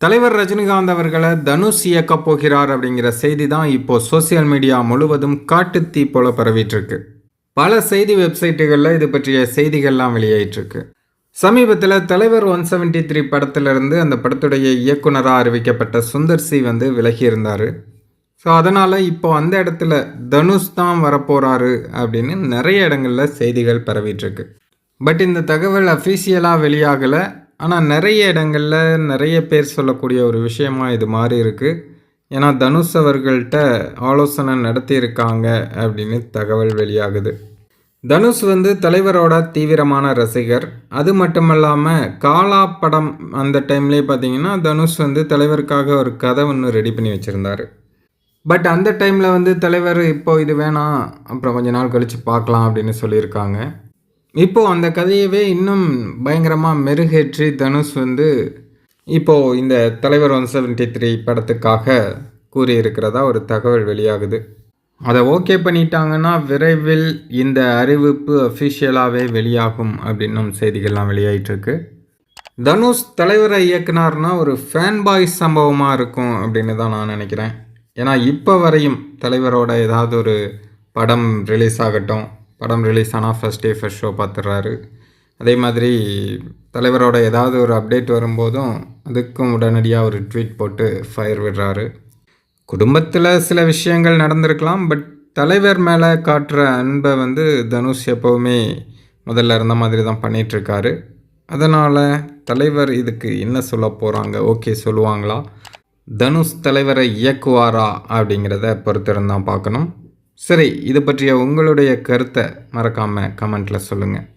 தலைவர் ரஜினிகாந்த் அவர்களை தனுஷ் இயக்கப் போகிறார் அப்படிங்கிற செய்தி தான் இப்போ சோசியல் மீடியா முழுவதும் காட்டுத்தீ போல பரவிட்டு இருக்கு பல செய்தி வெப்சைட்டுகளில் இது பற்றிய செய்திகள்லாம் வெளியாயிட்டிருக்கு. சமீபத்தில் தலைவர் ஒன் செவன்ட்டி த்ரீ படத்திலிருந்து அந்த படத்துடைய இயக்குனராக அறிவிக்கப்பட்ட சுந்தர் சி வந்து விலகி இருந்தார் ஸோ அதனால் இப்போ அந்த இடத்துல தனுஷ் தான் வரப்போகிறாரு அப்படின்னு நிறைய இடங்களில் செய்திகள் பரவிட்டுருக்கு. பட் இந்த தகவல் அஃபீஷியலாக வெளியாகலை. ஆனால் நிறைய இடங்களில் நிறைய பேர் சொல்லக்கூடிய ஒரு விஷயமா இது மாறி இருக்குது ஏன்னா தனுஷ் அவர்கள்ட்ட ஆலோசனை நடத்தியிருக்காங்க அப்படின்னு தகவல் வெளியாகுது. தனுஷ் வந்து தலைவரோட தீவிரமான ரசிகர். அது மட்டுமல்லாமல் காலா படம் அந்த டைம்லேயே பார்த்தீங்கன்னா தனுஷ் வந்து தலைவருக்காக ஒரு கதை ஒன்று ரெடி பண்ணி வச்சுருந்தார். பட் அந்த டைமில் வந்து தலைவர் இப்போ இது வேணாம் அப்புறம் கொஞ்ச நாள் கழித்து பார்க்கலாம் அப்படின்னு சொல்லியிருக்காங்க. இப்போது அந்த கதையவே இன்னும் பயங்கரமாக மெருகேற்றி தனுஷ் வந்து இப்போது இந்த தலைவர் ஒன் செவன்ட்டி த்ரீ படத்துக்காக கூறியிருக்கிறதா ஒரு தகவல் வெளியாகுது. அதை ஓகே பண்ணிட்டாங்கன்னா விரைவில் இந்த அறிவிப்பு அஃபிஷியலாகவே வெளியாகும் அப்படின்னும் செய்திகள்லாம் வெளியாகிட்டுருக்கு தனுஷ் தலைவரை இயக்குனார்னா ஒரு ஃபேன் பாய் சம்பவமாக இருக்கும் அப்படின்னு தான் நான் நினைக்கிறேன். ஏன்னா இப்போ வரையும் தலைவரோட ஏதாவது ஒரு படம் ரிலீஸ் ஆகட்டும் படம் ரிலீஸ் ஆனால் ஃபஸ்ட் டே ஃபஸ்ட் ஷோ பார்த்துடுறாரு அதே மாதிரி தலைவரோட ஏதாவது ஒரு அப்டேட் வரும்போதும் அதுக்கும் உடனடியாக ஒரு ட்வீட் போட்டு ஃபயர் விடுறாரு. குடும்பத்தில் சில விஷயங்கள் நடந்திருக்கலாம் பட் தலைவர் மேலே காட்டுற அன்பை வந்து தனுஷ் எப்போவுமே முதல்ல இருந்த மாதிரி தான் பண்ணிகிட்ருக்காரு அதனால் தலைவர் இதுக்கு என்ன சொல்ல போகிறாங்க ஓகே சொல்லுவாங்களா? தனுஷ் தலைவரை இயக்குவாரா அப்படிங்கிறத பொறுத்திருந்தான் பார்க்கணும். சரி இது பற்றிய உங்களுடைய கருத்தை மறக்காமல் கமெண்ட்டில் சொல்லுங்கள்